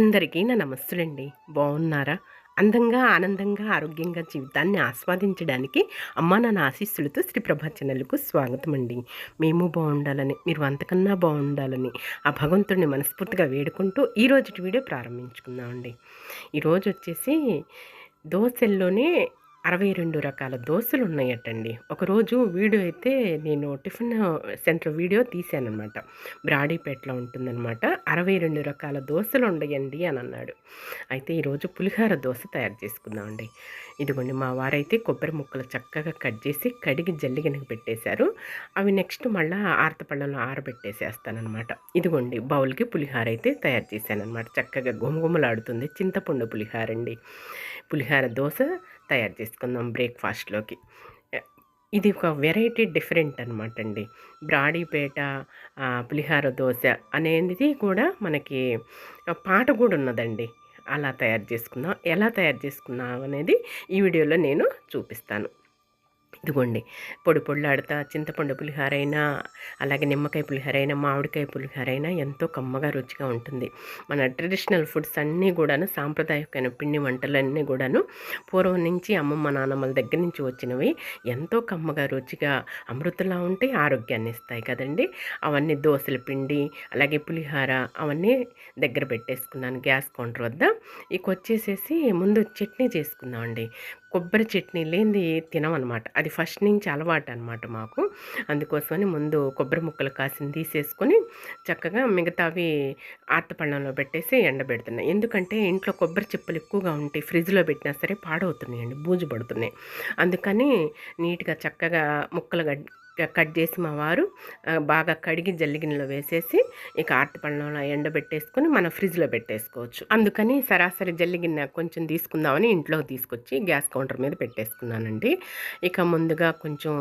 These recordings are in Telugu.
అందరికీ నా నమస్తులండి బాగున్నారా అందంగా ఆనందంగా ఆరోగ్యంగా జీవితాన్ని ఆస్వాదించడానికి అమ్మా నా ఆశీస్సులతో శ్రీ ప్రభా ఛానల్కు స్వాగతం అండి మేము బాగుండాలని మీరు అంతకన్నా బాగుండాలని ఆ భగవంతుడిని మనస్ఫూర్తిగా వేడుకుంటూ ఈరోజు వీడియో ప్రారంభించుకుందామండి. ఈరోజు వచ్చేసి దోశల్లోనే అరవై రెండు రకాల దోశలు ఉన్నాయటండి ఒకరోజు వీడియో అయితే నేను టిఫిన్ సెంటర్ వీడియో తీశానమాట బ్రాడీపేటలో ఉంటుందన్నమాట అరవై రెండు రకాల దోశలు ఉండయండి అని అన్నాడు అయితే ఈరోజు పులిహార దోశ తయారు చేసుకుందామండి. ఇదిగోండి మా వారైతే కొబ్బరి ముక్కలు చక్కగా కట్ చేసి కడిగి జల్లిగినకి పెట్టేశారు. అవి నెక్స్ట్ మళ్ళీ ఆరతపళ్ళలో ఆరబెట్టేసేస్తానమాట ఇదిగోండి బౌల్కి పులిహార అయితే తయారు చేశానమాట చక్కగా గుమగుమలాడుతుంది చింతపండు పులిహార అండి పులిహార దోశ తయారు చేసుకుందాం బ్రేక్ఫాస్ట్లోకి. ఇది ఒక వెరైటీ డిఫరెంట్ అనమాట అండి బ్రాడీపేట పులిహార దోశ అనేది కూడా మనకి పాట కూడా ఉన్నదండి. అలా తయారు చేసుకుందాం. ఎలా తయారు చేసుకున్నాం అనేది ఈ వీడియోలో నేను చూపిస్తాను. ఇదిగోండి పొడి పొళ్ళాడుతా చింతపండు పులిహార అయినా అలాగే నిమ్మకాయ పులిహార అయినా మామిడికాయ పులిహార అయినా ఎంతో కమ్మగా రుచిగా ఉంటుంది. మన ట్రెడిషనల్ ఫుడ్స్ అన్నీ కూడాను సాంప్రదాయకమైన పిండి వంటలన్నీ కూడాను పూర్వం నుంచి అమ్మమ్మ నాన్నమ్మల దగ్గర నుంచి వచ్చినవి ఎంతో కమ్మగా రుచిగా అమృతలా ఉంటే ఆరోగ్యాన్ని ఇస్తాయి కదండి. అవన్నీ దోశల పిండి అలాగే పులిహార అవన్నీ దగ్గర పెట్టేసుకున్నాను గ్యాస్ కౌంటర్ వద్ద. ఇక వచ్చేసేసి ముందు చట్నీ చేసుకుందామండి. కొబ్బరి చట్నీ లేనిది తినమనమాట. అది ఫస్ట్ నుంచి అలవాటు అనమాట మాకు. అందుకోసమని ముందు కొబ్బరి ముక్కలు కాసిన తీసేసుకొని చక్కగా మిగతావి ఆర్తపళ్ళంలో పెట్టేసి ఎండబెడుతున్నాయి ఎందుకంటే ఇంట్లో కొబ్బరి చిప్పలు ఎక్కువగా ఉంటాయి ఫ్రిడ్జ్లో పెట్టినా సరే పాడవుతున్నాయండి బూజు పడుతున్నాయి అందుకని నీట్గా చక్కగా ముక్కలు కట్ చేసి మా వారు బాగా కడిగి జల్లిగిన్నెలో వేసేసి ఇక అరటిపండులో ఎండబెట్టేసుకొని మన ఫ్రిడ్జ్లో పెట్టేసుకోవచ్చు. అందుకని సరాసరి జల్లిగిన్నె కొంచెం తీసుకుందామని ఇంట్లోకి తీసుకొచ్చి గ్యాస్ కౌంటర్ మీద పెట్టేసుకున్నానండి. ఇక ముందుగా కొంచెం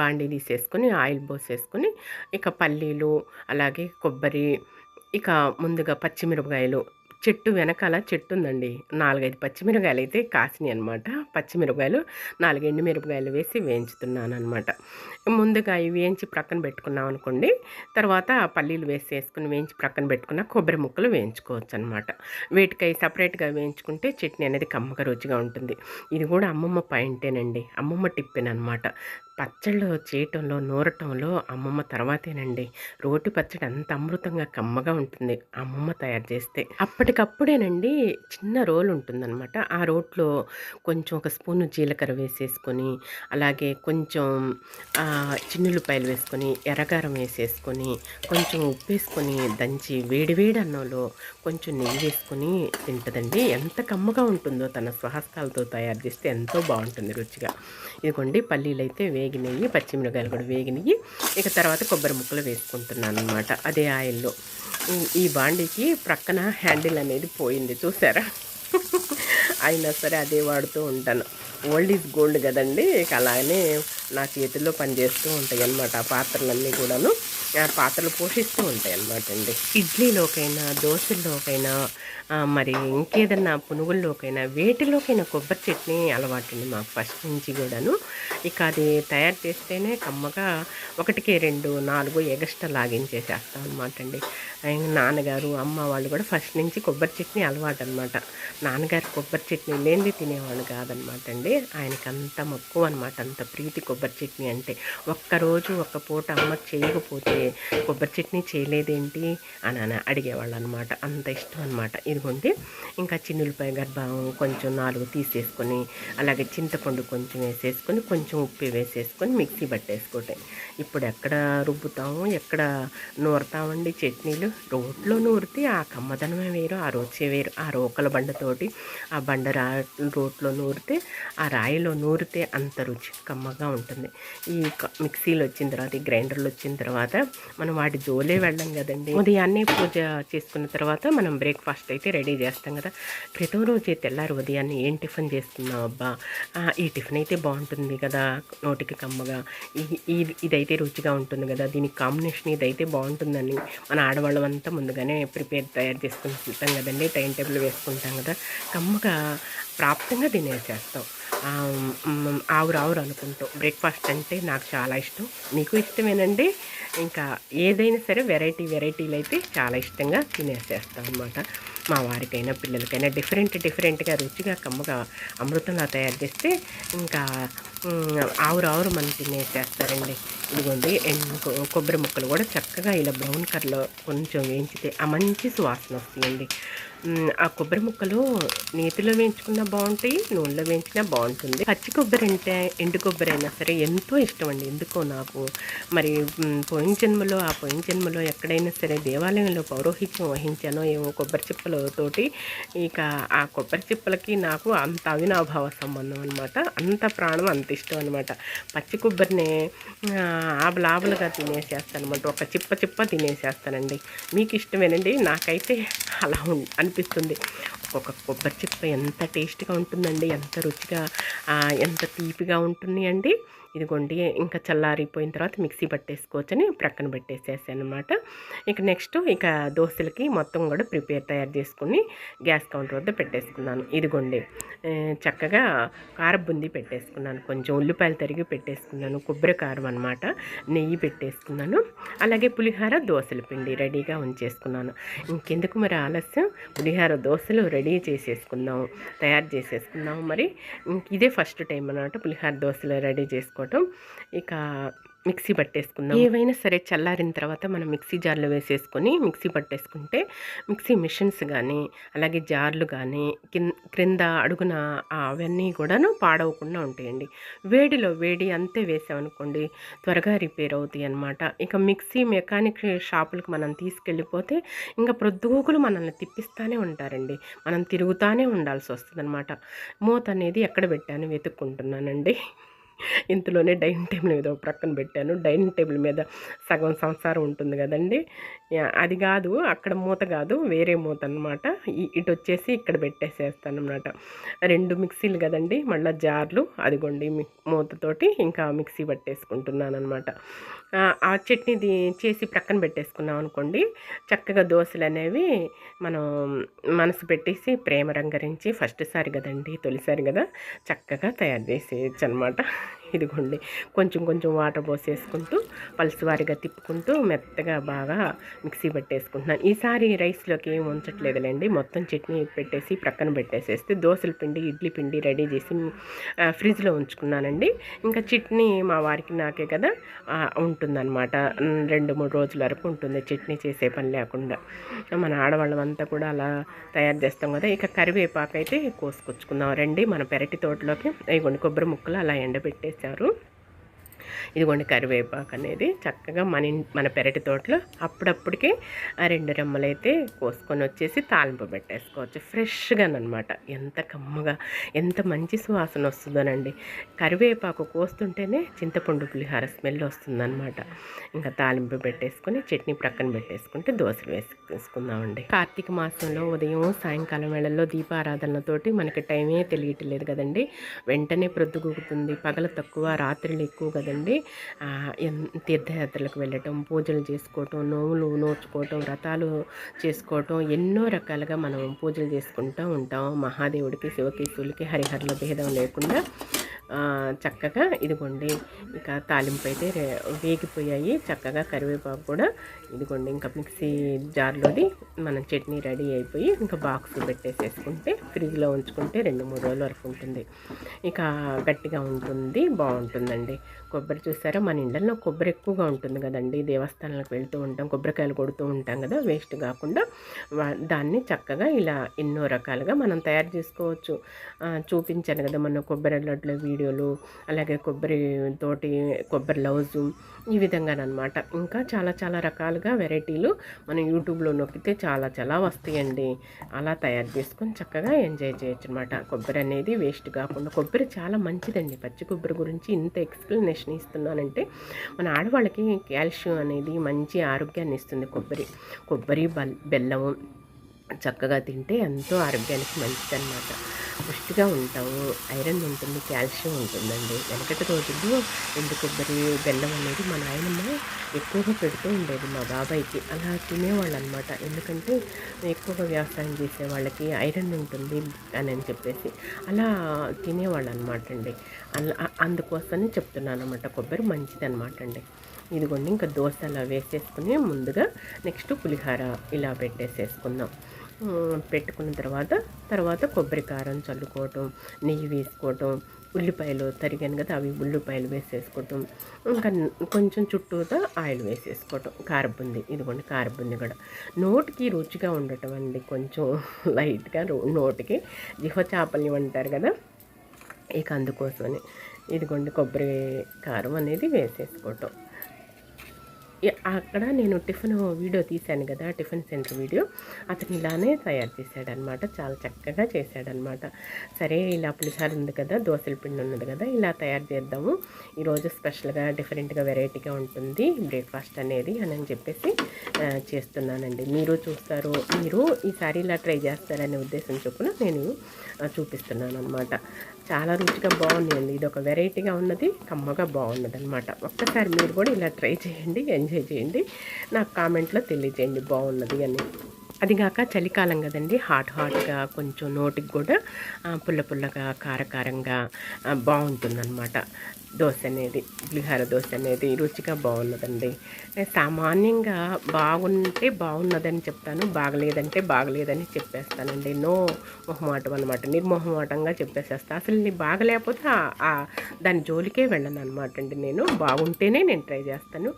బాండీ తీసేసుకొని ఆయిల్ పోసేసుకొని ఇక పల్లీలు అలాగే కొబ్బరి ఇక ముందుగా పచ్చిమిరపకాయలు చెట్టు వెనకాల చెట్టు ఉందండి నాలుగైదు పచ్చిమిరపకాయలు అయితే కాసినాయి అనమాట పచ్చిమిరపకాయలు నాలుగు ఎండు మిరపకాయలు వేసి వేయించుతున్నాను అనమాట ముందుగా ఇవి వేయించి ప్రక్కన పెట్టుకున్నాం అనుకోండి తర్వాత పల్లీలు వేసి వేసుకుని వేయించి ప్రక్కన పెట్టుకున్న కొబ్బరి ముక్కలు వేయించుకోవచ్చు అనమాట వీటికై సపరేట్గా వేయించుకుంటే చట్నీ అనేది కమ్మగా రుచిగా ఉంటుంది. ఇది కూడా అమ్మమ్మ పాయింటేనండి. అమ్మమ్మ టిప్పెనమాట పచ్చళ్ళు చేయటంలో నూరటంలో అమ్మమ్మ తర్వాతేనండి. రోటి పచ్చడి అంత అమృతంగా కమ్మగా ఉంటుంది అమ్మమ్మ తయారు చేస్తే. అప్పటి అప్పటికప్పుడేనండి చిన్న రోల్ ఉంటుందన్నమాట ఆ రోట్లో కొంచెం ఒక స్పూను జీలకర్ర వేసేసుకొని అలాగే కొంచెం చిన్నులపాయలు వేసుకొని ఎర్రగారం వేసేసుకొని కొంచెం ఉప్పు వేసుకొని దంచి వేడివేడి అన్నంలో కొంచెం నెయ్యి వేసుకొని తింటుందండి. ఎంత కమ్మగా ఉంటుందో తన స్వహస్తాలతో తయారు చేస్తే ఎంతో బాగుంటుంది రుచిగా. ఇదిగోండి పల్లీలు అయితే వేగినాయి పచ్చిమిరకాయలు కూడా వేగినాయి ఇక తర్వాత కొబ్బరి ముక్కలు వేసుకుంటున్నాను అనమాట అదే ఆయిల్లో. ఈ బాండీకి ప్రక్కన హ్యాండిల్ అనేది పోయింది. చూసారా? అయినా సరే అదే వాడుతూ ఉంటాను. ఓల్డ్ ఈజ్ గోల్డ్ కదండి. అలానే నా చేతిలో పనిచేస్తూ ఉంటాయి అన్నమాట ఆ పాత్రలన్నీ కూడాను. పాత్రలు పోషిస్తూ ఉంటాయి అన్నమాట అండి. ఇడ్లీలోకైనా దోశల్లోకైనా మరి ఇంకేదన్నా పునుగుల్లోకైనా వేటిలోకైనా కొబ్బరి చట్నీ అలవాటండి మాకు ఫస్ట్ నుంచి కూడాను. ఇక అది తయారు చేస్తేనే కమ్మగా ఒకటికి రెండు నాలుగు ఎగస్ట్రా లాగించేసేస్తాం అనమాట అండి. నాన్నగారు అమ్మ వాళ్ళు కూడా ఫస్ట్ నుంచి కొబ్బరి చట్నీ అలవాటు అనమాట నాన్నగారు కొబ్బరి చట్నీ లేనిది తినేవాళ్ళు కాదనమాట అండి. ఆయనకి అంత మక్కువ అనమాట అంత ప్రీతి కొబ్బరి చట్నీ అంటే. ఒక్కరోజు ఒక్క పూట అమ్మ చేయకపోతే కొబ్బరి చట్నీ చేయలేదేంటి? అని అడిగేవాళ్ళు అనమాట అంత ఇష్టం అనమాట ఇది ఇదిగోండి ఇంకా చిన్నులపాయ గర్భం కొంచెం నాలుగు తీసేసుకొని అలాగే చింతపండు కొంచెం వేసేసుకొని కొంచెం ఉప్పు వేసేసుకొని మిక్సీ పట్టేసుకోవటం. ఇప్పుడు ఎక్కడ రుబ్బుతాము ఎక్కడ నూరుతామండి చట్నీలు రోట్లో నూరితే ఆ కమ్మదనమే వేరు ఆ రుచి వేరు. ఆ రోకల బండతోటి ఆ బండ రా రోట్లో నూరితే ఆ రాయిలో నూరితే అంత రుచి కమ్మగా ఉంటుంది. ఈ మిక్సీలు వచ్చిన తర్వాత ఈ గ్రైండర్లు వచ్చిన తర్వాత మనం వాటి జోలే వెళ్ళాం కదండి. ఉదయాన్నే పూజ చేసుకున్న తర్వాత మనం బ్రేక్ఫాస్ట్ అయితే రెడీ చేస్తాం కదా. క్రితం రోజే తెల్లారు ఉదయాన్నే ఏం టిఫిన్ చేస్తున్నావు అబ్బా? ఈ టిఫిన్ అయితే బాగుంటుంది కదా నోటికి కమ్మగా. ఇదైతే రుచిగా ఉంటుంది కదా. దీనికి కాంబినేషన్ ఇదైతే బాగుంటుందని మన ఆడవాళ్ళం అంతా ముందుగానే ప్రిపేర్ తయారు చేసుకుంటాం కదండి. టైం టేబుల్ వేసుకుంటాం కదా. కమ్మగా ప్రాప్తంగా తినేసేస్తాం ఆవురు ఆవురు అనుకుంటూ బ్రేక్ఫాస్ట్ అంటే నాకు చాలా ఇష్టం. మీకు ఇష్టమేనండి? ఇంకా ఏదైనా సరే వెరైటీ వెరైటీలు అయితే చాలా ఇష్టంగా తినేసేస్తాం అనమాట మా వారికైనా పిల్లలకైనా డిఫరెంట్ డిఫరెంట్గా రుచిగా కమ్మగా అమృతంలా తయారు చేస్తే ఇంకా ఆవురు ఆవురు మనం తినేసేస్తారండి. ఇదిగోండి కొబ్బరి ముక్కలు కూడా చక్కగా ఇలా బ్రౌన్ కలర్లో కొంచెం వేయించితే ఆ మంచి సువాసన వస్తుందండి. ఆ కొబ్బరి ముక్కలు నేతిలో వేయించుకున్నా బాగుంటాయి నూనెలో వేయించినా బాగుంటుంది. పచ్చి కొబ్బరి అంటే ఎండు కొబ్బరి అయినా సరే ఎంతో ఇష్టం అండి. ఎందుకో నాకు? మరి పోయిన జన్మలో ఆ పోయిన జన్మలో ఎక్కడైనా సరే దేవాలయంలో పౌరోహిత్యం వహించానో ఏమో కొబ్బరి చిప్పలతోటి ఇక ఆ కొబ్బరి చిప్పలకి నాకు అంత అవినాభావ సంబంధం అనమాట అంత ప్రాణం అంత ఇష్టం అనమాట పచ్చి కొబ్బరిని ఆ, ఆబలాబలుగా తినేసేస్తాను అనమాట ఒక చిప్ప చిప్ప తినేసేస్తానండి. మీకు ఇష్టమేనండి? నాకైతే అలా ఉం- అనిపిస్తుంది ఒక కొబ్బరి చిప్ప ఎంత టేస్ట్గా ఉంటుందండి ఎంత రుచిగా ఎంత తీపిగా ఉంటుంది అండి ఇదిగోండి ఇంకా చల్లారిపోయిన తర్వాత మిక్సీ పట్టేసుకోవచ్చని ప్రక్కన పెట్టేసేసాను అనమాట ఇక నెక్స్ట్ ఇక దోశలకి మొత్తం కూడా ప్రిపేర్ తయారు చేసుకుని గ్యాస్ కౌంటర్ వద్ద పెట్టేసుకున్నాను. ఇదిగోండి చక్కగా కారబుంది పెట్టేసుకున్నాను. కొంచెం ఉల్లిపాయలు తరిగి పెట్టేసుకున్నాను. కొబ్బరి కారం అనమాట నెయ్యి పెట్టేసుకున్నాను. అలాగే పులిహార దోశల పిండి రెడీగా ఉంచేసుకున్నాను. ఇంకెందుకు మరి ఆలస్యం? పులిహార దోశలు రెడీ చేసేసుకుందాం తయారు చేసేసుకుందాం మరి. ఇదే ఫస్ట్ టైం అన్నమాట పులిహార దోశలు రెడీ వేసుకోవటం. ఇక మిక్సీ పట్టేసుకుందాం. ఏవైనా సరే చల్లారిన తర్వాత మనం మిక్సీ జార్లో వేసేసుకొని మిక్సీ పట్టేసుకుంటే మిక్సీ మిషన్స్ కానీ అలాగే జార్లు కానీ కింద క్రింద అడుగున అవన్నీ కూడాను పాడవకుండా ఉంటాయండి. వేడిలో వేడి అంతే వేసామనుకోండి త్వరగా రిపేర్ అవుతాయి అనమాట ఇక మిక్సీ మెకానిక్ షాపులకు మనం తీసుకెళ్ళిపోతే ఇంకా ప్రొద్దుగోకులు మనల్ని తిప్పిస్తూనే ఉంటారండి. మనం తిరుగుతూనే ఉండాల్సి వస్తుంది అనమాట మూత అనేది ఎక్కడ పెట్టాను వెతుక్కుంటున్నానండి. ఇంతలోనే డైనింగ్ టేబుల్ మీద ఒక ప్రక్కన పెట్టాను. డైనింగ్ టేబుల్ మీద సగం సంసారం ఉంటుంది కదండి. అది కాదు అక్కడ మూత కాదు వేరే మూత అనమాట ఇటు వచ్చేసి ఇక్కడ పెట్టేసేస్తాను అనమాట రెండు మిక్సీలు కదండి మళ్ళీ జార్లు అదిగోండి మూతతోటి ఇంకా మిక్సీ పట్టేసుకుంటున్నాను అనమాట ఆ చట్నీది చేసి ప్రక్కన పెట్టేసుకున్నాం అనుకోండి చక్కగా దోశలు అనేవి మనం మనసు పెట్టేసి ప్రేమ రంగరించి ఫస్ట్ సారి కదండి తొలిసారి కదా చక్కగా తయారు చేసేయచ్చు అనమాట ఇదిగోండి. కొంచెం కొంచెం వాటర్ పోసేసుకుంటూ పలుసువారిగా తిప్పుకుంటూ మెత్తగా బాగా మిక్సీ పెట్టేసుకుంటున్నాను. ఈసారి రైస్లోకి ఏం ఉంచట్లేదులేండి. మొత్తం చట్నీ పెట్టేసి ప్రక్కన పెట్టేసేస్తే దోశల పిండి ఇడ్లీ పిండి రెడీ చేసి ఫ్రిడ్జ్లో ఉంచుకున్నానండి. ఇంకా చట్నీ మా వారికి నాకే కదా ఉంటుందన్నమాట. రెండు మూడు రోజుల వరకు ఉంటుంది చట్నీ చేసే పని లేకుండా. మన ఆడవాళ్ళం అంతా కూడా అలా తయారు చేస్తాం కదా. ఇక కరివేపాకు అయితే కోసుకొచ్చుకుందాం. రండి మన పెరటి తోటలోకి ఇదిగోండి కొబ్బరి ముక్కలు అలా ఎండబెట్టేసి చేశారు. ఇదిగోండి కరివేపాకు అనేది చక్కగా మన మన పెరటి తోటలో అప్పుడప్పటికే ఆ రెండు రెమ్మలైతే కోసుకొని వచ్చేసి తాలింపు పెట్టేసుకోవచ్చు. ఫ్రెష్గానమాట ఎంత కమ్మగా ఎంత మంచి సువాసన వస్తుందోనండి. కరివేపాకు కోస్తుంటేనే చింతపండు పులిహార స్మెల్ వస్తుందన్నమాట. ఇంకా తాలింపు పెట్టేసుకొని చట్నీ ప్రక్కన పెట్టేసుకుంటే దోశలు వేసుకుందామండి. కార్తీక మాసంలో ఉదయం సాయంకాలం వేళల్లో దీపారాధనలతోటి మనకి టైమే తెలియట్లేదు కదండి. వెంటనే ప్రొద్దుగుతుంది. పగల తక్కువ రాత్రులు ఎక్కువ కదండి. ఆ, తీర్థయాత్రలకు వెళ్ళటం పూజలు చేసుకోవటం నోములు నోచుకోవటం వ్రతాలు చేసుకోవటం ఎన్నో రకాలుగా మనం పూజలు చేసుకుంటూ ఉంటాం. మహాదేవుడికి శివకేశువులకి హరిహరుల భేదం లేకుండా చక్కగా ఇదిగోండి ఇక తాలింపు అయితే వేగిపోయాయి. చక్కగా కరివేపాకు కూడా ఇదిగోండి ఇంకా మిక్సీ జార్లోది మనం చట్నీ రెడీ అయిపోయి ఇంకా బాక్స్ పెట్టేసేసుకుంటే ఫ్రిడ్జ్లో ఉంచుకుంటే రెండు మూడు రోజుల వరకు ఉంటుంది. ఇక గట్టిగా ఉంటుంది బాగుంటుందండి. కొబ్బరి చూసారా మన ఇండ్లలో కొబ్బరి ఎక్కువగా ఉంటుంది కదండి. దేవస్థానాలకు వెళ్తూ ఉంటాం కొబ్బరికాయలు కొడుతూ ఉంటాం కదా వేస్ట్ కాకుండా. వా- దాన్ని చక్కగా ఇలా ఎన్నో రకాలుగా మనం తయారు చేసుకోవచ్చు. చూపించాను కదా మన కొబ్బరి లడ్ల వీడియోలు అలాగే కొబ్బరి తోటి కొబ్బరి లౌజు ఈ విధంగానమాట ఇంకా చాలా చాలా రకాలుగా వెరైటీలు మనం యూట్యూబ్లో నొక్కితే చాలా చాలా వస్తాయండి. అలా తయారు చేసుకొని చక్కగా ఎంజాయ్ చేయొచ్చు అనమాట కొబ్బరి అనేది వేస్ట్ కాకుండా కొబ్బరి చాలా మంచిదండి. పచ్చి కొబ్బరి గురించి ఇంత ఎక్స్ప్లెనేషన్ ఇస్తున్నానంటే మన ఆడవాళ్ళకి కాల్షియం అనేది మంచి ఆరోగ్యాన్ని ఇస్తుంది కొబ్బరి. కొబ్బరి బల్ బెల్లం చక్కగా తింటే ఎంతో ఆరోగ్యానికి మంచిదన్నమాట. పుష్టిగా ఉంటాము ఐరన్ ఉంటుంది కాల్షియం ఉంటుందండి. వెనకటి రోజుల్లో ఎండు కొబ్బరి బెల్లం అనేది మా నాయనమ్మ ఎక్కువగా పెడుతూ ఉండేది మా బాబాయ్కి. అలా తినేవాళ్ళు అనమాట ఎందుకంటే ఎక్కువగా వ్యవసాయం చేసే వాళ్ళకి ఐరన్ ఉంటుంది అని అని చెప్పేసి అలా తినేవాళ్ళు అనమాట అండి. అలా అందుకోసమే చెప్తున్నాను అనమాట కొబ్బరి మంచిది అనమాట అండి. ఇదిగోండి ఇంకా దోశ అలా వేసేసుకుని ముందుగా నెక్స్ట్ పులిహార ఇలా పెట్టేసేసుకుందాం. పెట్టుకున్న తర్వాత తర్వాత కొబ్బరి కారం చల్లుకోవటం నెయ్యి వేసుకోవటం ఉల్లిపాయలు తరిగాను కదా అవి ఉల్లిపాయలు వేసేసుకోవటం ఇంకా కొంచెం చుట్టూతో ఆయిల్ వేసేసుకోవటం కారబుంది ఇదిగోండి కారబుంది కూడా. నోటికి రుచిగా ఉండటం అండి కొంచెం లైట్గా నోటికి. జిహ చేపల్ని అంటారు కదా ఇక అందుకోసమని. ఇదిగోండి కొబ్బరి కారం అనేది వేసేసుకోవటం. అక్కడ నేను టిఫిన్ వీడియో తీశాను కదా టిఫిన్ సెంటర్ వీడియో. అతను ఇలానే తయారు చేశాడనమాట చాలా చక్కగా చేశాడనమాట సరే ఇలా పులిసారు ఉంది కదా దోశల పిండి ఉన్నది కదా ఇలా తయారు చేద్దాము. ఈరోజు స్పెషల్గా డిఫరెంట్గా వెరైటీగా ఉంటుంది బ్రేక్ఫాస్ట్ అనేది అని చెప్పేసి చేస్తున్నానండి. మీరు చూస్తారు మీరు ఈసారి ఇలా ట్రై చేస్తారనే ఉద్దేశం చొప్పున నేను చూపిస్తున్నాను అనమాట చాలా రుచిగా బాగుందండి ఇది ఒక వెరైటీగా ఉన్నది కమ్మగా బాగున్నది అనమాట ఒక్కసారి మీరు కూడా ఇలా ట్రై చేయండి ఎంజాయ్ చేయండి. నాకు కామెంట్లో తెలియజేయండి. బాగున్నది అని. అది కాక చలికాలం కదండి. హాట్ హాట్గా కొంచెం నోటికి కూడా పుల్ల పుల్లగా కారకారంగా బాగుంటుందన్నమాట. దోశ అనేది పులిహార దోశ అనేది రుచిగా బాగున్నదండి. సామాన్యంగా బాగుంటే బాగున్నదని చెప్తాను బాగలేదంటే బాగలేదని చెప్పేస్తానండి. నో మొహమాటం అనమాట నిర్మోహమాటంగా చెప్పేసేస్తా. అసలు నీ బాగలేకపోతే దాని జోలికే వెళ్ళను అనమాట అండి నేను. బాగుంటేనే నేను ట్రై చేస్తాను.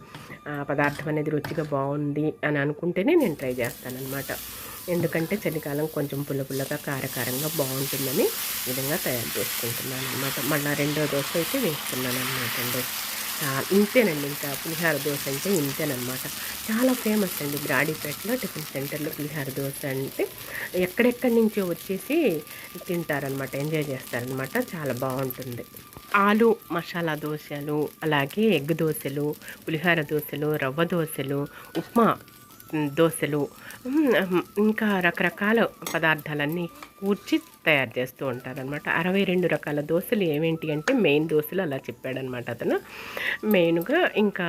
పదార్థం అనేది రుచిగా బాగుంది అని అనుకుంటేనే నేను ట్రై చేస్తాను అనమాట ఎందుకంటే చలికాలం కొంచెం పుల్ల పుల్లగా కారకారంగా బాగుంటుందని విధంగా తయారు చేసుకుంటున్నాను అనమాట మళ్ళీ రెండో దోశ అయితే వేస్తున్నాను అనమాట అండి ఇంతేనండి ఇంకా పులిహార దోశ అంటే ఇంతేనమాట చాలా ఫేమస్ అండి బ్రాడీపేటలో టిఫిన్ సెంటర్లో పులిహార దోశ అంటే ఎక్కడెక్కడి నుంచో వచ్చేసి తింటారనమాట ఎంజాయ్ చేస్తారనమాట చాలా బాగుంటుంది. ఆలు మసాలా దోశలు అలాగే ఎగ్ దోశలు పులిహార దోశలు రవ్వ దోశలు ఉప్మా దోశలు ఇంకా రకరకాల పదార్థాలన్నీ కూర్చి తయారు చేస్తూ ఉంటారనమాట అరవై రెండు రకాల దోశలు ఏమేంటి అంటే మెయిన్ దోశలు అలా చెప్పాడనమాట అతను. మెయిన్గా ఇంకా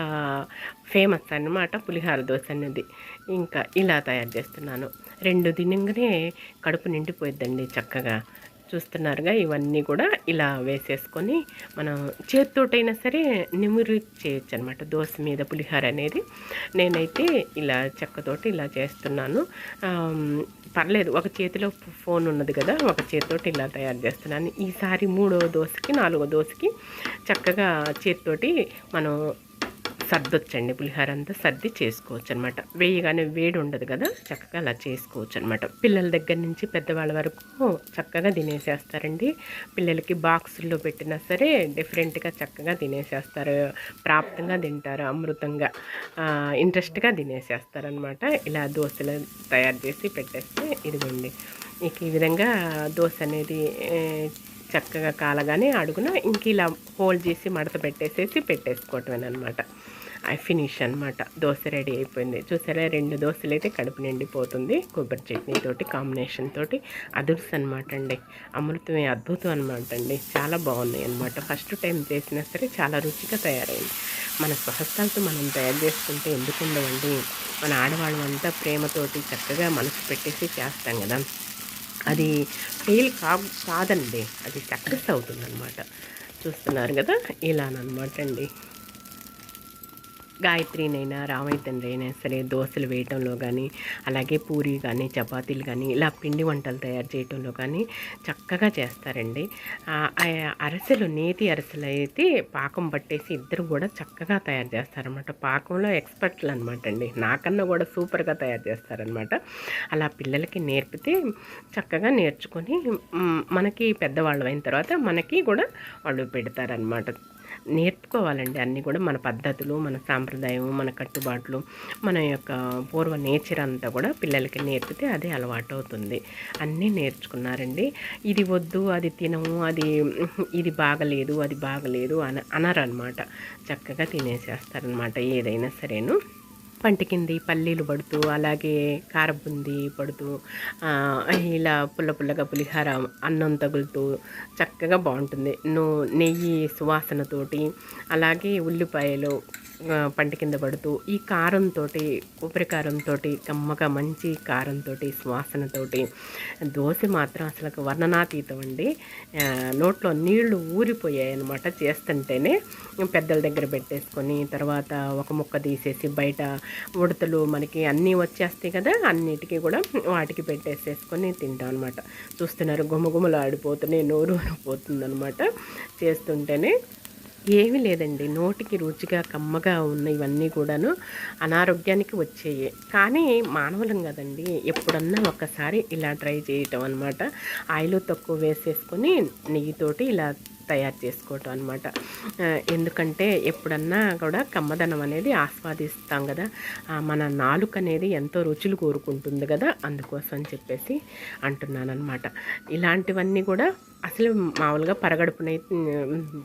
ఫేమస్ అనమాట పులిహార దోశ అనేది. ఇంకా ఇలా తయారు చేస్తున్నాను. రెండు దినంగానే కడుపు నిండిపోయిద్దండి చక్కగా. చూస్తున్నారుగా ఇవన్నీ కూడా ఇలా వేసేసుకొని మనం చేతితోటైనా సరే నిమురు చేయొచ్చు అనమాట దోశ మీద పులిహార అనేది. నేనైతే ఇలా చెక్కతోటి ఇలా చేస్తున్నాను. పర్లేదు ఒక చేతిలో ఫోన్ ఉన్నది కదా ఒక చేతితోటి ఇలా తయారు చేస్తున్నాను. ఈసారి మూడో దోశకి నాలుగో దోశకి చక్కగా చేతితోటి మనం సర్దొచ్చండి పులిహోర అంతా సర్ది చేసుకోవచ్చు అనమాట వేయగానే వేడి ఉండదు కదా చక్కగా అలా చేసుకోవచ్చు అనమాట పిల్లల దగ్గర నుంచి పెద్దవాళ్ళ వరకు చక్కగా తినేసేస్తారండి. పిల్లలకి బాక్సుల్లో పెట్టినా సరే డిఫరెంట్గా చక్కగా తినేసేస్తారు. ప్రాప్తంగా తింటారు అమృతంగా ఇంట్రెస్ట్గా తినేసేస్తారనమాట. ఇలా దోశలు తయారు చేసి పెట్టేస్తే ఇదిగోండి. ఇక ఈ విధంగా దోశ అనేది చక్కగా కాలగానే అడుగున ఇంక ఇలా హోల్డ్ చేసి మడత పెట్టేసేసి పెట్టేసుకోవటం అనమాట ఫినిష్ అనమాట దోశ రెడీ అయిపోయింది. చూసారా రెండు దోశలు అయితే కడుపు నిండిపోతుంది. కొబ్బరి చట్నీ తోటి కాంబినేషన్ తోటి. అదుర్స్ అనమాట అండి. అమృతమే అద్భుతం అనమాట అండి. చాలా బాగున్నాయి అనమాట ఫస్ట్ టైం చేసినా సరే చాలా రుచిగా తయారైంది. మన స్వహస్తాలతో మనం తయారు చేసుకుంటే ఎందుకు ఉండవండి మన ఆడవాళ్ళం అంతా ప్రేమతోటి చక్కగా మనసు పెట్టేసి చేస్తాం కదా. అది ఫెయిల్ కా కాదండి. అది సక్సెస్ అవుతుందన్నమాట. చూస్తున్నారు కదా? ఇలానమాట అండి. గాయత్రినైనా అయినా సరే దోశలు వేయటంలో కానీ అలాగే పూరి కానీ చపాతీలు కానీ ఇలా పిండి వంటలు తయారు చేయటంలో కానీ చక్కగా చేస్తారండి. అరసెలు నేతి అరసెలు అయితే పాకం పట్టేసి ఇద్దరు కూడా చక్కగా తయారు చేస్తారనమాట పాకంలో ఎక్స్పర్ట్లు అనమాట అండి. నాకన్నా కూడా సూపర్గా తయారు చేస్తారనమాట అలా పిల్లలకి నేర్పితే చక్కగా నేర్చుకొని మనకి పెద్దవాళ్ళు అయిన తర్వాత మనకి కూడా వాళ్ళు పెడతారనమాట నేర్చుకోవాలండి. అన్నీ కూడా మన పద్ధతులు మన సాంప్రదాయం మన కట్టుబాట్లు మన యొక్క పూర్వ నేచర్ అంతా కూడా పిల్లలకి నేర్పితే అదే అలవాటు అవుతుంది అన్నీ నేర్చుకున్నారండి. ఇది వద్దు అది తినము అది ఇది బాగలేదు అది బాగలేదు అని అనరనమాట. చక్కగా తినేసేస్తారనమాట ఏదైనా సరేను. పంటికింది పల్లీలు పడుతూ అలాగే కారబుంది పడుతూ ఇలా పుల్ల పుల్లగా పులిహార అన్నం తగులుతూ చక్కగా బాగుంటుంది. నూ నెయ్యి సువాసనతోటి అలాగే ఉల్లిపాయలు పంట కింద పడుతూ ఈ కారంతో కొబ్బరి కారంతో కమ్మగా మంచి కారంతో సువాసనతోటి దోశ మాత్రం అసలు వర్ణనాతీతం అండి. నోట్లో నీళ్ళు ఊరిపోయాయి అనమాట చేస్తుంటేనే. పెద్దల దగ్గర పెట్టేసుకొని తర్వాత ఒక ముక్క తీసేసి బయట ఉడతలు మనకి అన్నీ వచ్చేస్తాయి కదా అన్నిటికీ కూడా వాటికి పెట్టేసేసుకొని తింటాం అనమాట చూస్తున్నారు గుమగుమలు ఆడిపోతున్నాయి నోరు ఊరిపోతుంది అనమాట చేస్తుంటేనే. ఏమీ లేదండి. నోటికి రుచిగా కమ్మగా ఉన్న ఇవన్నీ కూడాను అనారోగ్యానికి వచ్చేయే. కానీ మానవులం కదండి ఎప్పుడన్నా ఒక్కసారి ఇలా ట్రై చేయటం అనమాట ఆయిల్ తక్కువ వేసేసుకొని నెయ్యితోటి ఇలా తయారు చేసుకోవటం అనమాట ఎందుకంటే ఎప్పుడన్నా కూడా కమ్మదనం అనేది ఆస్వాదిస్తాం కదా. మన నాలుక అనేది ఎంతో రుచులు కోరుకుంటుంది కదా అందుకోసం అని చెప్పేసి అంటున్నాను అనమాట ఇలాంటివన్నీ కూడా అసలు మామూలుగా పరగడుపునై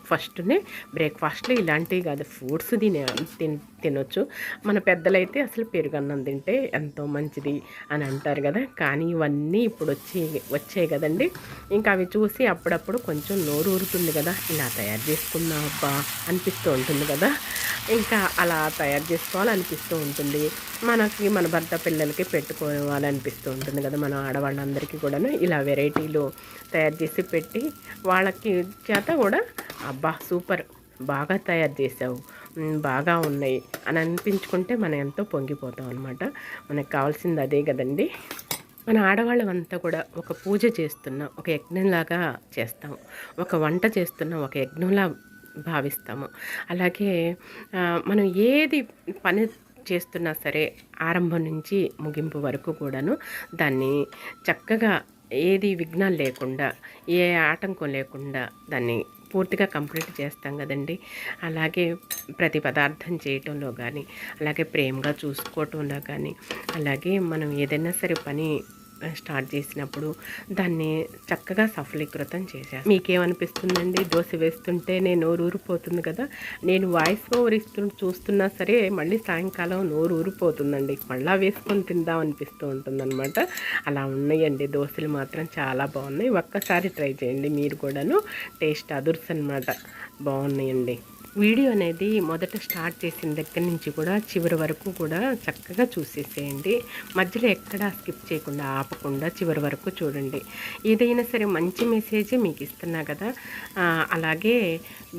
ఫస్ట్నే బ్రేక్ఫాస్ట్లో ఇలాంటివి కాదు ఫ్రూట్స్ తినే తిన్ తినొచ్చు. మన పెద్దలైతే అసలు పెరుగన్నం తింటే ఎంతో మంచిది అని అంటారు కదా. కానీ ఇవన్నీ ఇప్పుడు వచ్చి వచ్చాయి కదండి. ఇంకా అవి చూసి అప్పుడప్పుడు కొంచెం నోరు ఊరుతుంది కదా. ఇలా తయారు చేసుకుందాం అబ్బా అనిపిస్తూ ఉంటుంది కదా. ఇంకా అలా తయారు చేసుకోవాలనిపిస్తూ ఉంటుంది. మనకి మన భర్త పిల్లలకి పెట్టుకోవాలనిపిస్తూ ఉంటుంది కదా. మన ఆడవాళ్ళందరికీ కూడాను ఇలా వెరైటీలు తయారు చేసి పెట్టి వాళ్ళకి చేత కూడా అబ్బా సూపర్ బాగా తయారు చేసావు. బాగా ఉన్నాయి అని అనిపించుకుంటే మనం ఎంతో పొంగిపోతాం అనమాట మనకు కావాల్సింది అదే కదండి. మన ఆడవాళ్ళమంతా కూడా ఒక పూజ చేస్తున్న ఒక యజ్ఞంలాగా చేస్తాము ఒక వంట చేస్తున్న ఒక యజ్ఞంలా భావిస్తాము. అలాగే మనం ఏది పని చేస్తున్నా సరే ఆరంభం నుంచి ముగింపు వరకు కూడాను దాన్ని చక్కగా ఏది విఘ్నాలు లేకుండా ఏ ఆటంకం లేకుండా దాన్ని పూర్తిగా కంప్లీట్ చేస్తాం కదండి. అలాగే ప్రతి పదార్థం చేయటంలో కానీ అలాగే ప్రేమగా చూసుకోవటంలో కానీ అలాగే మనం ఏదైనా సరే పని స్టార్ట్ చేసినప్పుడు దాన్ని చక్కగా సఫలీకృతం చేశాను మీకేమనిపిస్తుందండి? దోశ వేస్తుంటే నేను నోరు ఊరిపోతుంది కదా? నేను వాయిస్ ఓవర్ ఇస్తు చూస్తున్నా సరే మళ్ళీ సాయంకాలం నోరు ఊరిపోతుందండి మళ్ళా వేసుకొని తిందాం అనిపిస్తూ ఉంటుందన్నమాట. అలా ఉన్నాయండి. దోశలు మాత్రం చాలా బాగున్నాయి. ఒక్కసారి ట్రై చేయండి. మీరు కూడాను టేస్ట్ అదుర్స్ అనమాట బాగున్నాయండి. వీడియో అనేది మొదట స్టార్ట్ చేసిన దగ్గర నుంచి కూడా చివరి వరకు కూడా చక్కగా చూసేసేయండి. మధ్యలో ఎక్కడా స్కిప్ చేయకుండా ఆపకుండా చివరి వరకు చూడండి. ఏదైనా సరే మంచి మెసేజ్ మీకు ఇస్తున్నా కదా అలాగే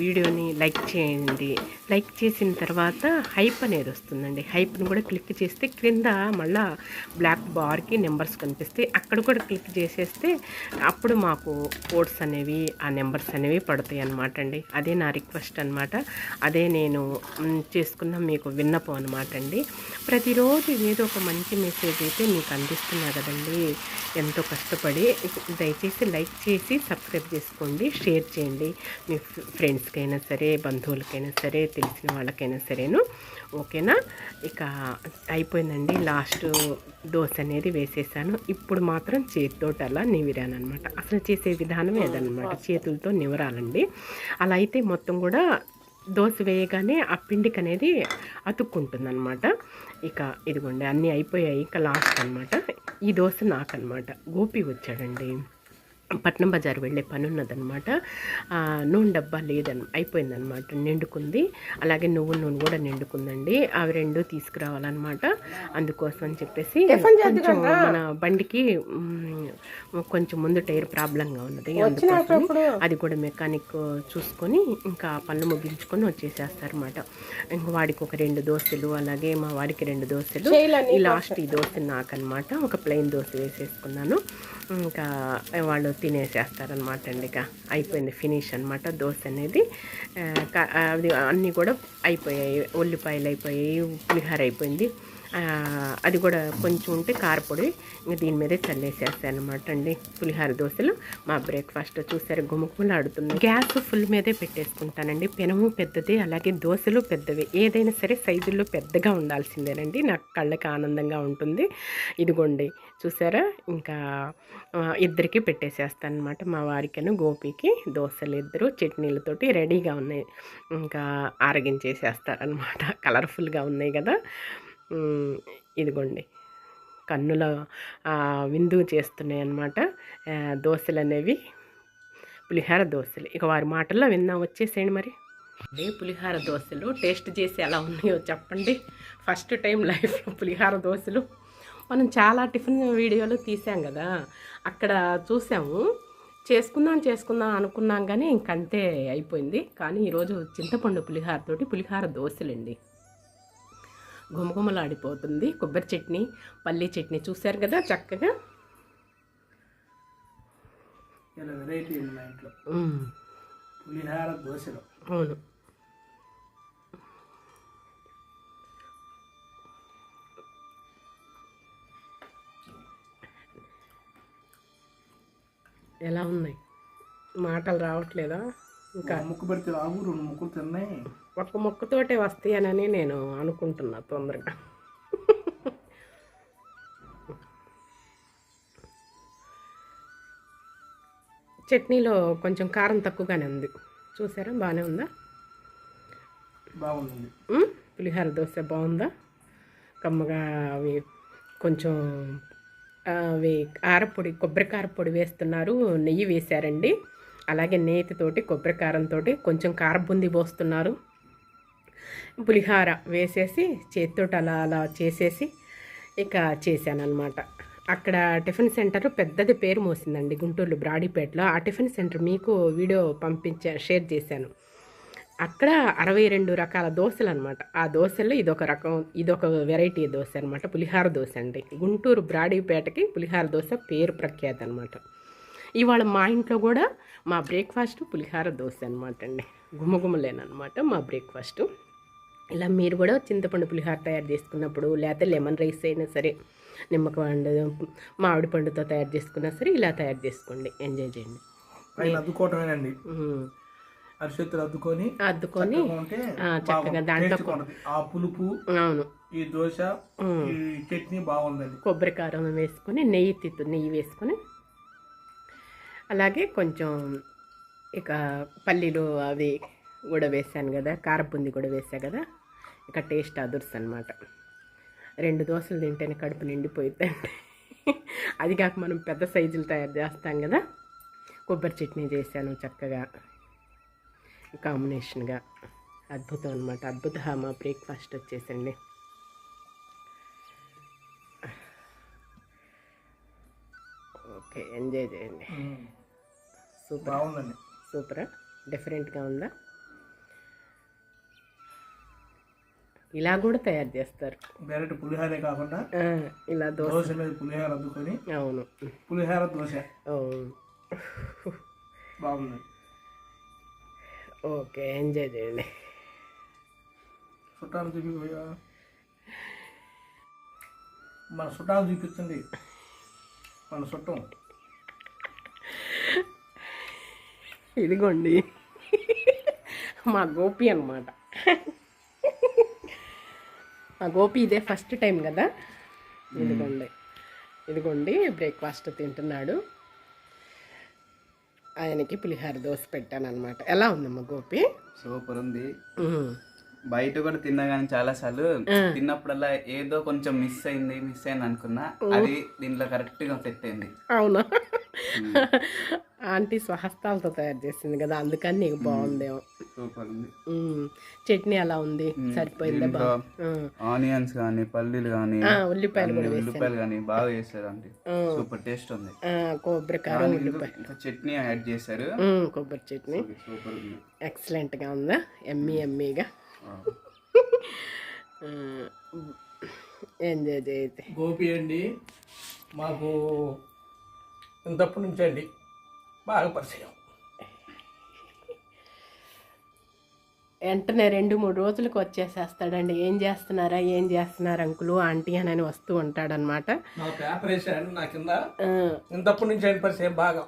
వీడియోని లైక్ చేయండి. లైక్ చేసిన తర్వాత హైప్ అనేది వస్తుందండి. హైప్ని కూడా క్లిక్ చేస్తే క్రింద మళ్ళా బ్లాక్ బార్కి నెంబర్స్ కనిపిస్తాయి. అక్కడ కూడా క్లిక్ చేసేస్తే అప్పుడు మాకు కోడ్స్ అనేవి ఆ నెంబర్స్ అనేవి పడతాయి అన్నమాట అండి. అదే నా రిక్వెస్ట్ అనమాట అదే నేను చేసుకున్న మీకు విన్నపం అనమాట అండి. ప్రతిరోజు ఏదో ఒక మంచి మెసేజ్ అయితే మీకు అందిస్తున్నా కదండి. ఎంతో కష్టపడి దయచేసి లైక్ చేసి సబ్స్క్రైబ్ చేసుకోండి షేర్ చేయండి. మీ ఫ్రెండ్స్కైనా సరే బంధువులకైనా సరే తెలిసిన వాళ్ళకైనా సరేను. ఓకేనా? ఇక అయిపోయిందండి. లాస్ట్ దోశ అనేది వేసేసాను. ఇప్పుడు మాత్రం చేతితోటి అలా నివిరాను అనమాట అసలు చేసే విధానం ఏదన్నమాట? చేతులతో నివరాలండి. అలా అయితే మొత్తం కూడా దోశ వేయగానే ఆ పిండికి అనేది అతుక్కుంటుందన్నమాట. ఇక ఇదిగోండి అన్నీ అయిపోయాయి. ఇక లాస్ట్ అనమాట ఈ దోశ నాకనమాట గోపి వచ్చాడండి. పట్నం బజార్ వెళ్ళే పని ఉన్నదనమాట నూనె డబ్బా లేదన్ అయిపోయిందనమాట నిండుకుంది. అలాగే నువ్వుల నూనె కూడా నిండుకుందండి. అవి రెండు తీసుకురావాలన్నమాట. అందుకోసం అని చెప్పేసి కొంచెం మన బండికి కొంచెం ముందు టైర్ ప్రాబ్లంగా ఉన్నది. అందుకోసం అది కూడా మెకానిక్ చూసుకొని ఇంకా పనులు ముగించుకొని వచ్చేసేస్తారన్నమాట. ఇంకా వాడికి ఒక రెండు దోశలు అలాగే మా వాడికి రెండు దోశలు. ఈ లాస్ట్ ఈ దోశ నాకనమాట ఒక ప్లెయిన్ దోశ వేసేసుకున్నాను. ఇంకా వాళ్ళు తినేసేస్తారనమాట అండి ఇక అయిపోయింది ఫినిష్ అనమాట దోశ అనేది అది అన్నీ కూడా అయిపోయాయి. ఉల్లిపాయలు అయిపోయాయి పులిహార అయిపోయింది అది కూడా కొంచెం ఉంటే కారపొడి. ఇంకా దీని మీదే చల్లేసేస్తాను అనమాట అండి. పులిహార దోశలు. మా బ్రేక్ఫాస్ట్ చూసారు గుమకుమలాడుతుంది గ్యాస్ ఫుల్ మీదే పెట్టేసుకుంటానండి. పెనము పెద్దది అలాగే దోశలు పెద్దవి. ఏదైనా సరే సైజుల్లో పెద్దగా ఉండాల్సిందేనండి. నాకు కళ్ళకి ఆనందంగా ఉంటుంది. ఇదిగోండి చూసారా? ఇంకా ఇద్దరికి పెట్టేసేస్తాను అనమాట మా వారికను గోపికి దోశలు ఇద్దరు చట్నీలతోటి రెడీగా ఉన్నాయి. ఇంకా ఆరగించేసేస్తారనమాట. కలర్ఫుల్గా ఉన్నాయి కదా. ఇదిగోండి. కన్నుల విందు చేస్తున్నాయి అన్నమాట దోశలు అనేవి పులిహార దోశలు ఇక వారి మాటల్లో విన్నాం వచ్చేసేయండి మరి. అదే పులిహార దోశలు టేస్ట్ చేసి ఎలా ఉన్నాయో చెప్పండి. ఫస్ట్ టైం లైఫ్లో పులిహార దోశలు మనం చాలా టిఫిన్ వీడియోలు తీసాం కదా. అక్కడ చూసాము. చేసుకుందాం చేసుకుందాం అనుకున్నాం కానీ ఇంకంతే అయిపోయింది. కానీ ఈరోజు చింతపండు పులిహారతోటి పులిహార దోశలండి గుమగుమలాడిపోతుంది కొబ్బరి చట్నీ పల్లీ చట్నీ చూశారు కదా చక్కగా? ఇలా వెరైటీ ఉంది మా ఇంట్లో. మ్మ్. పులిహార దోశలు. అవును. ఎలా ఉన్నాయి? మాటలు రావట్లేదా? ఇంకా ముక్కు పెడితే రావు రెండు ముక్కులు తిన్నాయి. ఒక్క మొక్కతోటే వస్తాయనని నేను అనుకుంటున్నా తొందరగా. చట్నీలో కొంచెం కారం తక్కువగానే ఉంది. చూసారా? బాగానే ఉందా? బాగుంది. పులిహోర దోశ బాగుందా? కమ్మగా అవి కొంచెం అవి కారపొడి కొబ్బరి కారపొడి వేస్తున్నారు. నెయ్యి వేశారండి. అలాగే నేతితోటి కొబ్బరి కారంతో కొంచెం కారబుంది పోస్తున్నారు. పులిహార వేసేసి చేతితోటి అలా అలా చేసేసి ఇక చేశానమాట అక్కడ టిఫిన్ సెంటర్ పెద్దది పేరు మోసిందండి గుంటూరు బ్రాడీపేటలో. ఆ టిఫిన్ సెంటర్ మీకు వీడియో పంపించా షేర్ చేశాను. అక్కడ అరవై రెండు రకాల దోశలు అనమాట ఆ దోశల్లో ఇదొక రకం ఇదొక వెరైటీ దోశ అనమాట పులిహార దోశ అండి. గుంటూరు బ్రాడీపేటకి పులిహార దోశ పేరు ప్రఖ్యాతి అనమాట ఇవాళ మా ఇంట్లో కూడా మా బ్రేక్ఫాస్ట్ పులిహార దోశ అనమాట అండి. గుమగుమలేనమాట మా బ్రేక్ఫాస్ట్. ఇలా మీరు కూడా చింతపండు పులిహార తయారు చేసుకున్నప్పుడు లేకపోతే లెమన్ రైస్ అయినా సరే నిమ్మకాయ మామిడి పండుతో తయారు చేసుకున్నా సరే ఇలా తయారు చేసుకోండి ఎంజాయ్ చేయండి అద్దుకోవటమేనండి అద్దుకొని అద్దుకొని చక్కగా. దాంట్లో. ఆ పులుపు అవును ఈ దోశ. ఈ చట్నీ బాగుందండి కొబ్బరి కారం వేసుకొని నెయ్యి తిత్తు నెయ్యి వేసుకొని అలాగే కొంచెం ఇక పల్లీలు అవి కూడా వేసాను కదా కారపుంది కూడా వేసా కదా ఇక టేస్ట్ అదుర్స్ అనమాట రెండు దోశలు తింటేనే కడుపు నిండిపోయిందండి అది కాక మనం పెద్ద సైజులు తయారు చేస్తాం కదా. కొబ్బరి చట్నీ చేశాను చక్కగా. కాంబినేషన్గా. అద్భుతం అనమాట అద్భుత మా బ్రేక్ఫాస్ట్ వచ్చేసండి ఓకే ఎంజాయ్ చేయండి. సూపర్. బాగుందండి. సూపరా? డిఫరెంట్గా ఉందా? ఇలా కూడా తయారు చేస్తారు. డైరెక్ట్ పులిహారే కాకుండా ఇలా దోశ. మీద పులిహార అద్దుకొని అవును. పులిహార దోశ. అవును బాగుంది. ఓకే ఎంజాయ్ చేయండి. చుట్టాలు చూపిపోయా మన చుట్టాలు చూపించండి. మన చుట్టం. ఇదిగోండి. మా గోపి అన్నమాట. మా గోపి ఇదే ఫస్ట్ టైం కదా? ఇదిగోండి. ఇదిగోండి బ్రేక్ఫాస్ట్ తింటున్నాడు. ఆయనకి పులిహార దోశ పెట్టాను అనమాట ఎలా ఉందమ్మా గోపి? సూపర్ ఉంది. బయట కూడా తిన్నా కానీ చాలా సార్లు తిన్నప్పుడల్లా ఏదో కొంచెం మిస్ అయింది మిస్ అయింది అనుకున్నా అది దీంట్లో కరెక్ట్గా సెట్ అయింది. అవునా? ఆంటీ స్వహస్తాలతో తయారు చేసింది కదా అందుకని నీకు బాగుందేమో సూపర్ ఉంది. ఉమ్. చట్నీ ఎలా ఉంది? సరిపోయిందా ఆనియన్స్ కానీ పల్లీలు కానీ ఆ, ఉల్లిపాయలు కూడా ఉల్లిపాయలు కానీ బాగా చేస్తారు అంటే సూపర్ టేస్ట్ ఉంది. ఆ, కొబ్బరి కారం ఉల్లిపాయ ఇంకా చట్నీ యాడ్ చేశారు. కొబ్బరి చట్నీ. సూపర్ ఉంది. ఎక్సలెంట్గా ఉందా? ఎమ్మీ ఎమ్మీగా. ఎంజాయ్ చేయతే గోపి అండి మాకు ఇంతప్పటి నుంచి అండి. బాగా పరిచయం. వెంటనే రెండు మూడు రోజులకు వచ్చేసేస్తాడండి. ఏం చేస్తున్నారా ఏం చేస్తున్నారు అంకులు ఆంటీ అని వస్తూ ఉంటాడనమాట. నా పేపర్ వేసాడు నా కింద. ఇంతప్పటి నుంచి ఆయన పరిచయం బాగా.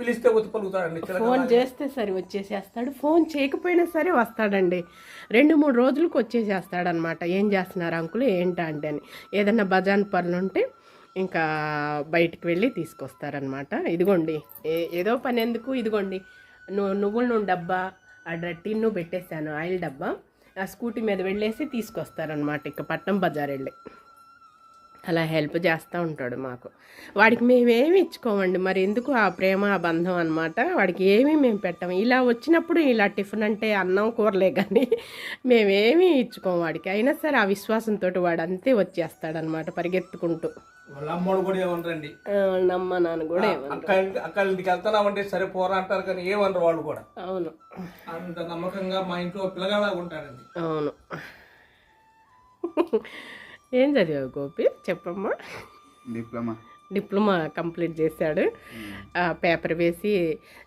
పిలిస్తే ఫోన్ చేస్తే సరే వచ్చేసేస్తాడు. ఫోన్ చేయకపోయినా సరే వస్తాడండి. రెండు మూడు రోజులకు వచ్చేసేస్తాడనమాట. ఏం చేస్తున్నారు అంకులు ఏంటా అంటే అని. ఏదన్నా బజాన్ పనులు ఉంటే ఇంకా బయటికి వెళ్ళి తీసుకొస్తారనమాట ఇదిగోండి ఏ- ఏదో పని ఎందుకు? ఇదిగోండి నువ్వు నువ్వుల నూనె డబ్బా ఆ డ్ర- టిన్ను పెట్టేశాను ఆయిల్ డబ్బా ఆ స్కూటీ మీద వెళ్ళేసి తీసుకొస్తారనమాట ఇక పట్నం బజార్ వెళ్ళి అలా హెల్ప్ చేస్తూ ఉంటాడు మాకు. వాడికి మేమేమి ఇచ్చుకోమండి. మరి ఎందుకు ఆ ప్రేమ ఆ బంధం అనమాట వాడికి ఏమీ మేము పెట్టాము ఇలా వచ్చినప్పుడు ఇలా టిఫిన్ అంటే అన్నం కూరలే కానీ మేమేమీ ఇచ్చుకోము వాడికి. అయినా సరే ఆ విశ్వాసంతో వాడు అంతే వచ్చేస్తాడనమాట పరిగెత్తుకుంటూ. అమ్మోడు కూడా ఏమనరండి? నాన్న కూడా ఏమన్నారు అక్క ఇంటి అక్క ఇంటికి వెళ్తున్నామంటే సరే పోరా అంటారు కానీ ఏమనరు వాళ్ళు కూడా. అవును. అంత నమ్మకంగా మా ఇంట్లో పిల్లగాలా ఉంటాడండి. అవును. ఏం చదివావు గోపి? చెప్పమ్మా. డిప్లొమా. డిప్లొమా కంప్లీట్ చేశాడు. పేపర్ వేసి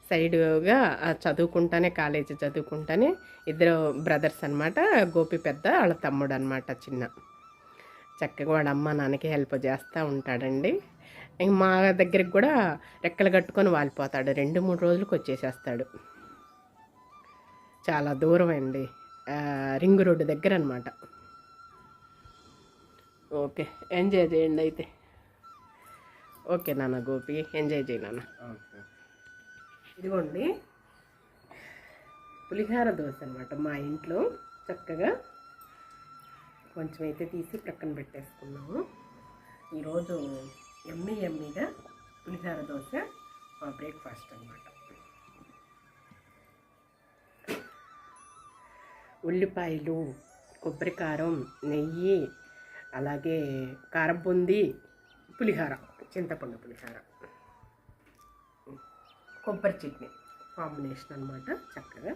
సైడ్గా చదువుకుంటానే కాలేజీ చదువుకుంటానే ఇద్దరు బ్రదర్స్ అనమాట గోపి పెద్ద వాళ్ళ తమ్ముడు అనమాట చిన్న. చక్కగా వాడు అమ్మ నాన్నకి హెల్ప్ చేస్తూ ఉంటాడండి. ఇంక మా దగ్గరికి కూడా రెక్కలు కట్టుకొని వాలిపోతాడు. రెండు మూడు రోజులకు వచ్చేసేస్తాడు. చాలా దూరం అండి రింగ్ రోడ్డు దగ్గర అనమాట ఓకే. ఎంజాయ్ చేయండి అయితే. ఓకే నాన్న గోపి ఎంజాయ్ చేయి నాన్న. ఓకే. ఇదిగోండి. పులిహార దోశ అనమాట మా ఇంట్లో. చక్కగా కొంచెం అయితే తీసి ప్రక్కన పెట్టేసుకున్నాము. ఈరోజు ఎమ్మి ఎమ్మిగా పులిహార దోశ మా బ్రేక్ఫాస్ట్ అనమాట ఉల్లిపాయలు కొబ్బరికారం నెయ్యి అలాగే కారబుంది పులిహార చింతపండు పులిహార. కొబ్బరి చట్నీ కాంబినేషన్ అనమాట చక్కగా.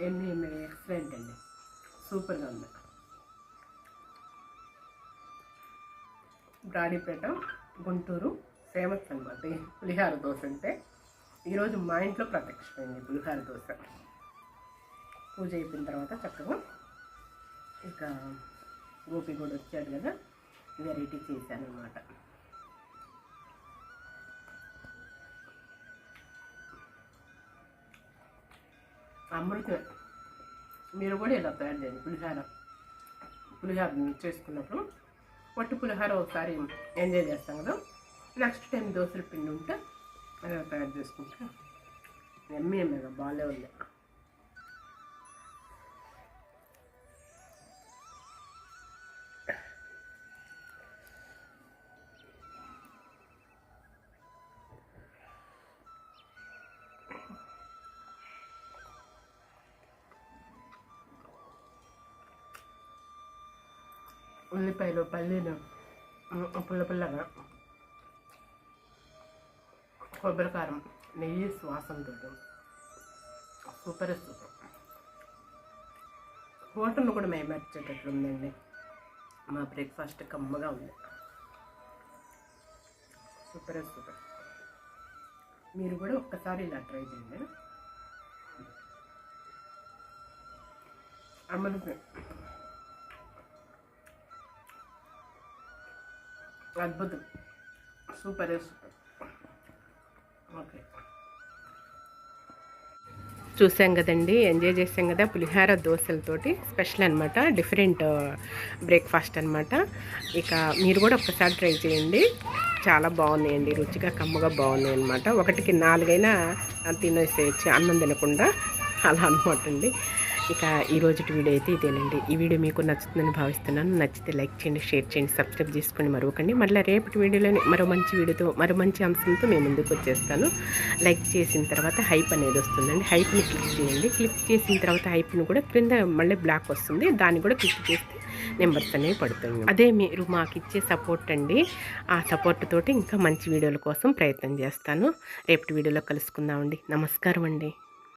ఎన్ని ఎక్సలెంట్ అండి? సూపర్గా ఉంది. బ్రాడీపేట గుంటూరు ఫేమస్ అనమాట పులిహార దోశ అంటే ఈరోజు మా ఇంట్లో ప్రత్యక్షమైంది పులిహార దోశ. పూజ అయిపోయిన తర్వాత చక్కగా ఇక గోపి కూడా వచ్చాడు కదా వెరైటీ చేశాను అనమాట అమృతం మీరు కూడా ఇలా తయారు చేయండి పులిహార. పులిహార చేసుకున్నప్పుడు వట్టి పులిహోర ఒకసారి ఎంజాయ్ చేస్తాం కదా. నెక్స్ట్ టైం దోశల పిండి ఉంటే అలా తయారు చేసుకుంటే. ఎమ్మె ఎమ్మెగా బాగాలే ఉంది. ఉల్లిపాయలు పల్లీలు పుల్ల పుల్లగా కొబ్బరికారం నెయ్యి సువాసనతో సూపర్ సూపర్ హోటల్ కూడా మేము వచ్చేటట్లు ఉందండి మా బ్రేక్ఫాస్ట్ కమ్మగా ఉంది సూపర్ సూపర్ మీరు కూడా ఒక్కసారి ఇలా ట్రై చేయండి అమలు అద్భుతం. Super super. ఓకే. చూసాం కదండి ఎంజాయ్ చేసాం కదా పులిహార దోశలతోటి. స్పెషల్ అనమాట డిఫరెంట్ బ్రేక్ఫాస్ట్ అనమాట ఇక మీరు కూడా ఒక్కసారి ట్రై చేయండి. చాలా బాగున్నాయండి రుచిగా కమ్మగా బాగున్నాయి అనమాట ఒకటికి నాలుగైనా తినేసేయచ్చు అన్నం తినకుండా. అలా అనమాట అండి. ఇక ఈ రోజుటి వీడియో అయితే ఇదేనండి. ఈ వీడియో మీకు నచ్చుతుందని భావిస్తున్నాను. నచ్చితే లైక్ చేయండి షేర్ చేయండి సబ్స్క్రైబ్ చేసుకోండి మరొకండి మళ్ళీ రేపటి వీడియోలోని మరో మంచి వీడియోతో మరో మంచి అంశంతో మేము ముందుకు వచ్చేస్తాను. లైక్ చేసిన తర్వాత హైప్ అనేది వస్తుందండి. హైప్ని క్లిక్ చేయండి. క్లిక్ చేసిన తర్వాత హైప్ని కూడా క్రింద మళ్ళీ బ్లాక్ వస్తుంది. దాన్ని కూడా క్లిక్ చేస్తే నెంబర్స్ అనేవి పడుతుంది అదే మీరు మాకు ఇచ్చే సపోర్ట్ అండి. ఆ సపోర్ట్ తోటి ఇంకా మంచి వీడియోల కోసం ప్రయత్నం చేస్తాను. రేపటి వీడియోలో కలుసుకుందామండి. నమస్కారం అండి.